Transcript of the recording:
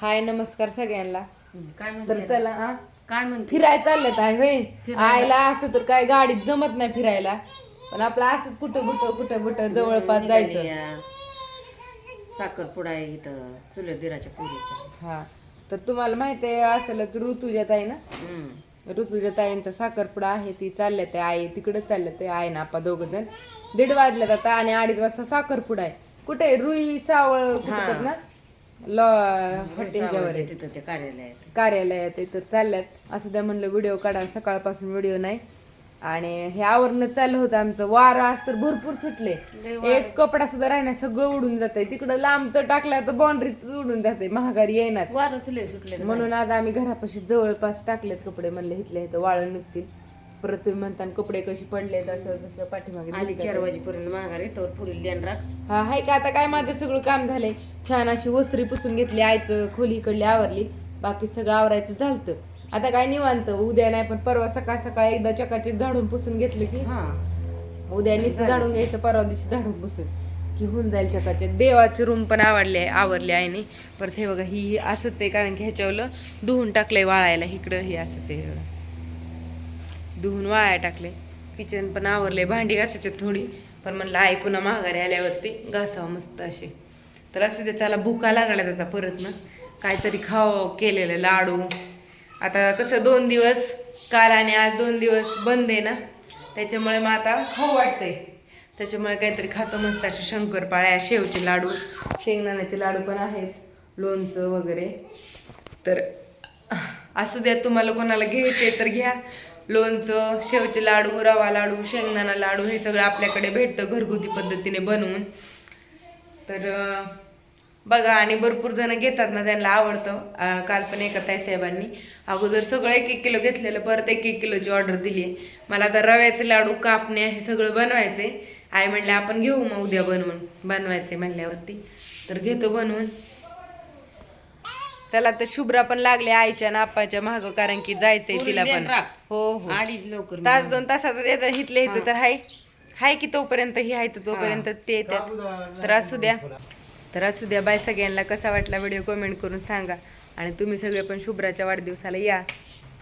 हाय नमस्कार सगळ्यांना. काय तर म्हणते चला हा. काय म्हणते? चाललेत आहे होय. फिरायला. आयला असं तर काय गाडीत जमत नाही फिरायला. पण आपलं असंच कुठं कुठं कुठं कुठं जवळपास जायचं. साखरपुडा आहे इथं चुलत दिराच्या पुरीचा. हा. तर तुम्हाला माहिती आहे असेलच ऋतुजात आहे ना. ऋतुजा ताईंचा साखरपुडा आहे ती चालल्या ते आई तिकडे चालल्या ते आहे ना आपा दोघ जण. दीड वाजल्यात आता आणि अडीच वाजता साखरपुडा आहे. कुठे? रुई सावळ कुठं हा. ना? लॉ हॉटेलच्यावर आहे. तिथं ते कार्यालय आहे ते. कार्यालयात आहे तर चालल्यात. असं त्या म्हणलं व्हिडिओ काढा सकाळपासून व्हिडिओ नाही. आणि हे आवरणं चाललं होतं आमचं. वारं आज तर भरपूर सुटले. एक कपडा सुद्धा राहणार सगळं उडून जाते तिकडं लांब तर टाकल्या तर बाउंड्रीत उडून जाते महागारी येणार. वारच लय सुटले म्हणून आज आम्ही घरापाशी जवळपास टाकलेत कपडे. म्हणले इथले इथं वाळून निघतील. परत तुम्ही म्हणता कपडे कशी पडलेत असं तसं पाठीमागे आली दिसतात. चार वाजेपर्यंत माघारी ध्यान राख हा हाय का? आता काय माझं सगळं काम झालंय. छान अशी वसरी पुसून घेतली आईचं खोली इकडली आवरली. बाकी सगळं आवरायचं झालतं. आता काय निवांत? उद्या नाही पण परवा सकाळ सकाळ एकदा चकाचक झाडून पुसून घेतलं की हा. उद्या निस झाडून घ्यायचं परवा दिवशी झाडून पुसून. की होऊन जाईल चकाचक. देवाची रूम पण आवडली आवरली आईने. परत हे बघा ही असंच आहे कारण की ह्याच्यावलं धुवून टाकलंय वाळायला. इकडं हे असंच आहे. धुवून वाळायला टाकले. किचन पण आवरले भांडी घासायचे थोडी. पण म्हणलं आई पुन्हा माघारी आल्यावरती घासावं मस्त असे. तर असू दे त्याला भुका लागल्यात आता परत ना. काहीतरी खावं केलेलं लाडू. आता कसं दोन दिवस काल आणि आज दोन दिवस बंद आहे ना. त्याच्यामुळे मग आता खाऊ वाटतंय. त्याच्यामुळे काहीतरी खातो मस्त असे शंकरपाळ्या शेवचे लाडू शेंगदाण्याचे लाडू पण आहेत लोणचं वगैरे. तर असू द्या तुम्हाला कोणाला घ्यायचे तर घ्या. लोणचं शेवचे लाडू रवा लाडू शेंगदाणा लाडू हे सगळं आपल्याकडे भेटतं घरगुती पद्धतीने बनवून. तर बघा आणि भरपूर जण घेतात ना त्यांना आवडतं. काल पण एका ताई साहेबांनी अगोदर सगळं एक एक किलो घेतलेलं परत एक एक किलोची ऑर्डर दिली आहे मला आता रव्याचे लाडू कापणे हे सगळं बनवायचे आई म्हणले आपण घेऊ मग उद्या बनवून. बनवायचे म्हणल्यावरती. तर घेतो बनवून. चला तर शुभ्रा पण लागले आईच्या नापाच्या माग कारण की जायचंय तिला पण. हो हो. आलीच लवकर तास दोन तासात येतात हिथले इथं तर हाय. हाय की तोपर्यंत ही आहे तर तोपर्यंत ते येतात. तर असू द्या. तर असू द्या बाय सगळ्यांना. कसा वाटला व्हिडिओ कमेंट करून सांगा. आणि तुम्ही सगळे पण शुभ्राच्या वाढदिवसाला या.